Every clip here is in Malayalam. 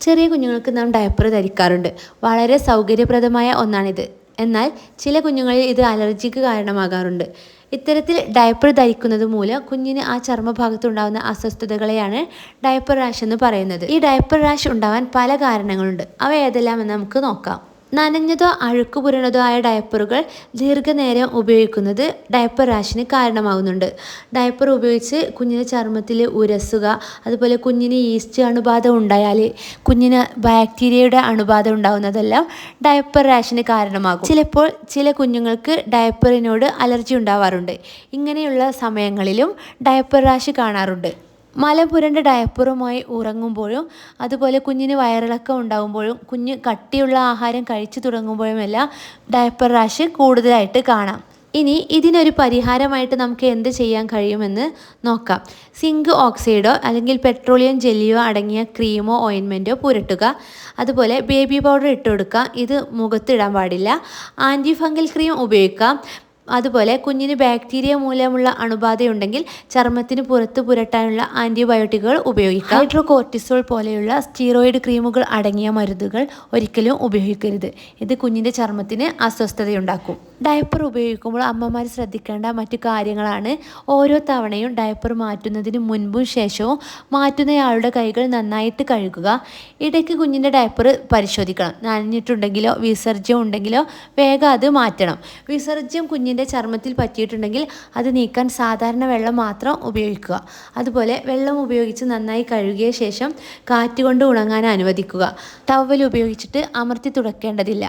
ചെറിയ കുഞ്ഞുങ്ങൾക്ക് നാം ഡയപ്പർ ധരിക്കാറുണ്ട്. വളരെ സൗകര്യപ്രദമായ ഒന്നാണിത്. എന്നാൽ ചില കുഞ്ഞുങ്ങളിൽ ഇത് അലർജിക്ക് കാരണമാകാറുണ്ട്. ഇത്തരത്തിൽ ഡയപ്പർ ധരിക്കുന്നത് മൂലം കുഞ്ഞിന് ആ ചർമ്മഭാഗത്തുണ്ടാകുന്ന അസ്വസ്ഥതകളെയാണ് ഡയപ്പർ റാഷ് എന്ന് പറയുന്നത്. ഈ ഡയപ്പർ റാഷ് ഉണ്ടാവാൻ പല കാരണങ്ങളുണ്ട്. അവ ഏതെല്ലാമെന്ന് നമുക്ക് നോക്കാം. നനഞ്ഞതോ അഴുക്ക് പുരണതോ ആയ ഡയപ്പറുകൾ ദീർഘനേരം ഉപയോഗിക്കുന്നത് ഡയപ്പർ റാഷിന് കാരണമാകുന്നുണ്ട്. ഡയപ്പർ ഉപയോഗിച്ച് കുഞ്ഞിന്റെ ചർമ്മത്തിൽ ഉരസുക അതുപോലെ കുഞ്ഞിന് ഈസ്റ്റ് അണുബാധ ഉണ്ടായാൽ കുഞ്ഞിന് ബാക്ടീരിയയുടെ അണുബാധ ഉണ്ടാകുന്നതെല്ലാം ഡയപ്പർ റാഷിന് കാരണമാകും. ചിലപ്പോൾ ചില കുഞ്ഞുങ്ങൾക്ക് ഡയപ്പറിനോട് അലർജി ഉണ്ടാവാറുണ്ട്. ഇങ്ങനെയുള്ള സമയങ്ങളിലും ഡയപ്പർ റാഷ് കാണാറുണ്ട്. മലപുരണ്ട ഡയപ്പറുമായി ഉറങ്ങുമ്പോഴും അതുപോലെ കുഞ്ഞിന് വയറിളക്കം ഉണ്ടാകുമ്പോഴും കുഞ്ഞ് കട്ടിയുള്ള ആഹാരം കഴിച്ചു തുടങ്ങുമ്പോഴുമെല്ലാം ഡയപ്പർ റാഷ് കൂടുതലായിട്ട് കാണാം. ഇനി ഇതിനൊരു പരിഹാരമായിട്ട് നമുക്ക് എന്ത് ചെയ്യാൻ കഴിയുമെന്ന് നോക്കാം. സിങ്ക് ഓക്സൈഡോ അല്ലെങ്കിൽ പെട്രോളിയം ജെല്ലിയോ അടങ്ങിയ ക്രീമോ ഓയിൻമെന്റോ പുരട്ടുക. അതുപോലെ ബേബി പൗഡർ ഇട്ട് കൊടുക്കുക. ഇത് മുഖത്തിടാൻ പാടില്ല. ആന്റി ഫംഗൽ ക്രീം ഉപയോഗിക്കാം. അതുപോലെ കുഞ്ഞിന് ബാക്ടീരിയ മൂലമുള്ള അണുബാധയുണ്ടെങ്കിൽ ചർമ്മത്തിന് പുറത്ത് പുരട്ടാനുള്ള ആന്റിബയോട്ടിക്കുകൾ ഉപയോഗിക്കാം. ഹൈഡ്രോകോർട്ടിസോൾ പോലെയുള്ള സ്റ്റീറോയിഡ് ക്രീമുകൾ അടങ്ങിയ മരുന്നുകൾ ഒരിക്കലും ഉപയോഗിക്കരുത്. ഇത് കുഞ്ഞിന്റെ ചർമ്മത്തിന് അസ്വസ്ഥതയുണ്ടാക്കും. ഡയപ്പർ ഉപയോഗിക്കുമ്പോൾ അമ്മമാർ ശ്രദ്ധിക്കേണ്ട മറ്റു കാര്യങ്ങളാണ് ഓരോ തവണയും ഡയപ്പർ മാറ്റുന്നതിന് മുൻപും ശേഷവും മാറ്റുന്നയാളുടെ കൈകൾ നന്നായിട്ട് കഴുകുക. ഇടയ്ക്ക് കുഞ്ഞിന്റെ ഡയപ്പർ പരിശോധിക്കണം. നനഞ്ഞിട്ടുണ്ടെങ്കിലോ വിസർജ്യം ഉണ്ടെങ്കിലോ വേഗം അത് മാറ്റണം. വിസർജ്യം കുഞ്ഞിന്റെ ചർമ്മത്തിൽ പറ്റിയിട്ടുണ്ടെങ്കിൽ അത് നീക്കാൻ സാധാരണ വെള്ളം മാത്രം ഉപയോഗിക്കുക. അതുപോലെ വെള്ളം ഉപയോഗിച്ച് നന്നായി കഴുകിയ ശേഷം കാറ്റുകൊണ്ട് ഉണങ്ങാൻ അനുവദിക്കുക. ടവൽ ഉപയോഗിച്ചിട്ട് അമർത്തി തുടക്കേണ്ടതില്ല.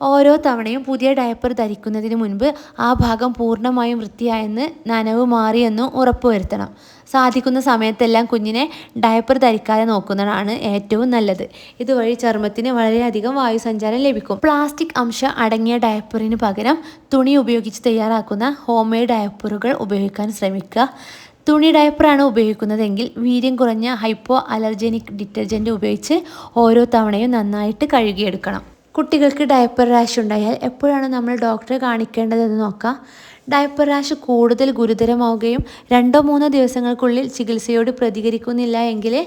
ഓരോ തവണയും പുതിയ ഡയപ്പർ ധരിക്കുന്നതിന് മുൻപ് ആ ഭാഗം പൂർണമായും വൃത്തിയായെന്ന് നനവ് മാറിയെന്ന് ഉറപ്പുവരുത്തണം. സാധിക്കുന്ന സമയത്തെല്ലാം കുഞ്ഞിനെ ഡയപ്പർ ധരിക്കാതെ നോക്കുന്നതാണ് ഏറ്റവും നല്ലത്. ഇതുവഴി ചർമ്മത്തിന് വളരെയധികം വായുസഞ്ചാരം ലഭിക്കും. പ്ലാസ്റ്റിക് അംശം അടങ്ങിയ ഡയപ്പറിന് പകരം തുണി ഉപയോഗിച്ച് തയ്യാറാക്കുന്ന ഹോം മെയ്ഡ് ഡയപ്പറുകൾ ഉപയോഗിക്കാൻ ശ്രമിക്കുക. തുണി ഡയപ്പറാണ് ഉപയോഗിക്കുന്നതെങ്കിൽ വീര്യം കുറഞ്ഞ ഹൈപ്പോ അലർജനിക് ഡിറ്റർജന്റ് ഉപയോഗിച്ച് ഓരോ തവണയും നന്നായിട്ട് കഴുകിയെടുക്കണം. കുട്ടികൾക്ക് ഡയപ്പർ റാഷ് ഉണ്ടായാൽ എപ്പോഴാണ് നമ്മൾ ഡോക്ടറെ കാണിക്കേണ്ടതെന്ന് നോക്കാം. ഡയപ്പർ റാഷ് കൂടുതൽ ഗുരുതരമാവുകയും രണ്ടോ മൂന്നോ ദിവസങ്ങൾക്കുള്ളിൽ ചികിത്സയോട് പ്രതികരിക്കുന്നില്ല എങ്കിൽ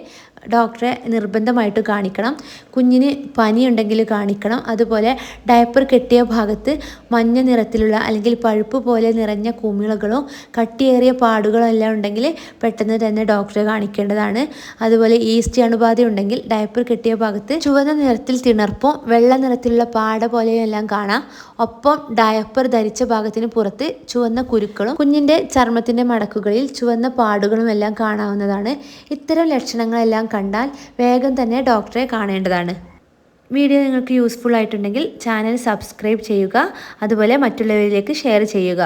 ഡോക്ടറെ നിർബന്ധമായിട്ട് കാണിക്കണം. കുഞ്ഞിന് പനിയുണ്ടെങ്കിൽ കാണിക്കണം. അതുപോലെ ഡയപ്പർ കെട്ടിയ ഭാഗത്ത് മഞ്ഞ നിറത്തിലുള്ള അല്ലെങ്കിൽ പഴുപ്പ് പോലെ നിറഞ്ഞ കുമിളകളോ കട്ടിയേറിയ പാടുകളോ എല്ലാം ഉണ്ടെങ്കിൽ പെട്ടെന്ന് തന്നെ ഡോക്ടറെ കാണിക്കേണ്ടതാണ്. അതുപോലെ ഈസ്റ്റ് അണുബാധ ഉണ്ടെങ്കിൽ ഡയപ്പർ കെട്ടിയ ഭാഗത്ത് ചുവന്ന നിറത്തിൽ തിണർപ്പും വെള്ള നിറത്തിലുള്ള പാട പോലെയും എല്ലാം കാണാം. ഒപ്പം ഡയപ്പർ ധരിച്ച ഭാഗത്തിന് പുറത്ത് ചുവന്ന കുരുക്കളും കുഞ്ഞിന്റെ ചർമ്മത്തിന്റെ മടക്കുകളിൽ ചുവന്ന പാടുകളും എല്ലാം കാണാവുന്നതാണ്. ഇത്തരം ലക്ഷണങ്ങളെല്ലാം കണ്ടാൽ വേഗം തന്നെ ഡോക്ടറെ കാണേണ്ടതാണ്. വീഡിയോ നിങ്ങൾക്ക് യൂസ്ഫുൾ ആയിട്ടുണ്ടെങ്കിൽ ചാനൽ സബ്സ്ക്രൈബ് ചെയ്യുക അതുപോലെ മറ്റുള്ളവരിലേക്ക് ഷെയർ ചെയ്യുക.